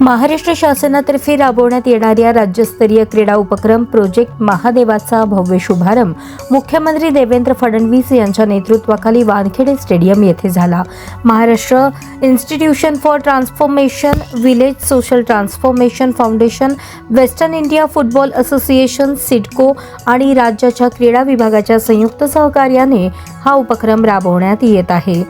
महाराष्ट्र शासनातर्फे राबवण्यात येणाऱ्या राज्यस्तरीय क्रीडा उपक्रम प्रोजेक्ट महादेवाचा भव्य शुभारंभ. मुख्यमंत्री देवेंद्र फडणवीस यांच्या नेतृत्वाखाली वानखेडे स्टेडियम येथे झाला. Maharashtra institution for transformation village social transformation foundation western India football association CIDCO आणि राज्याच्या क्रीडा विभागाच्या संयुक्त सहकार्याने हा उपक्रम राबवण्यात येत आहे.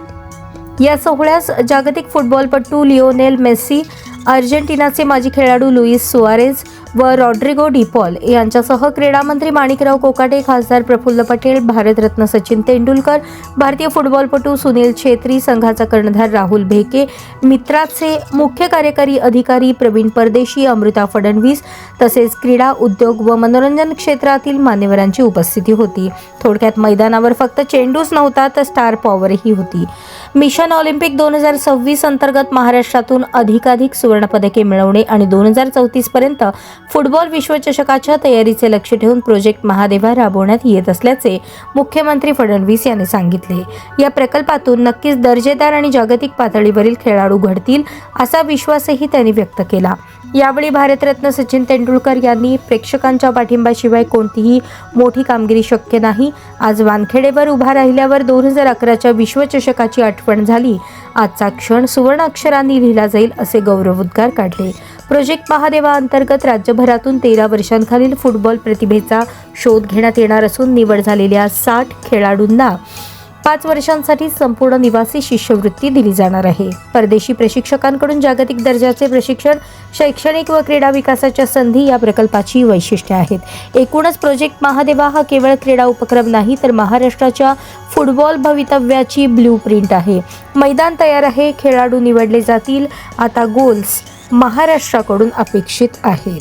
या सोहळ्यास जागतिक फुटबॉलपटू लिओनेल मेस्सी अर्जेंटिनाचे माजी खेळाडू लुईस सुआरेझ व रॉड्रिगो डिपॉल यांच्यासह क्रीडामंत्री माणिकराव कोकाटे खासदार प्रफुल्ल पटेल भारतरत्न सचिन तेंडुलकर भारतीय फुटबॉलपटू सुनील छेत्री संघाचा कर्णधार राहुल भेके मित्राचे मुख्य कार्यकारी अधिकारी प्रवीण परदेशी अमृता फडणवीस तसेच क्रीडा उद्योग व मनोरंजन क्षेत्रातील मान्यवरांची उपस्थिती होती. थोडक्यात मैदानावर फक्त चेंडूच नव्हता तर स्टार पॉवरही होती. मिशन ऑलिम्पिक दोन हजार सव्वीस अंतर्गत महाराष्ट्रातून अधिकाधिक सुवर्णपदके मिळवणे आणि दोन हजार चौतीसपर्यंत फुटबॉल विश्वचषकाच्या तयारीचे लक्ष ठेवून प्रोजेक्ट महादेवा राबवण्यात येत असल्याचे मुख्यमंत्री फडणवीस यांनी सांगितले. या प्रकल्पातून नक्कीच दर्जेदार आणि जागतिक पातळीवरील खेळाडू घडतील असा विश्वासही त्यांनी व्यक्त केला. यावेळी भारतरत्न सचिन तेंडुलकर यांनी प्रेक्षकांच्या पाठिंब्याशिवाय कोणतीही मोठी कामगिरी शक्य नाही. आज वानखेडेवर उभा राहिल्यावर दोन हजार अकराच्या विश्वचषकाची आठवण झाली. आजचा क्षण सुवर्ण अक्षरांनी लिहिला जाईल असे गौरवोद्गार काढले. प्रोजेक्ट महादेवा अंतर्गत राज्यभरातून तेरा वर्षांखालील फुटबॉल प्रतिभेचा शोध घेण्यात येणार असून निवड झालेल्या साठ खेळाडूंना पाच वर्षांसाठी संपूर्ण निवासी शिष्यवृत्ती दिली जाणार आहे. परदेशी प्रशिक्षकांकडून जागतिक दर्जाचे प्रशिक्षण शैक्षणिक व क्रीडा विकासाच्या संधी या प्रकल्पाची वैशिष्ट्ये आहेत. एकूणच प्रोजेक्ट महादेवा हा केवळ क्रीडा उपक्रम नाही तर महाराष्ट्राच्या फुटबॉल भवितव्याची ब्ल्यू प्रिंट आहे. मैदान तयार आहे खेळाडू निवडले जातील आता गोल्स महाराष्ट्राकडून अपेक्षित आहेत.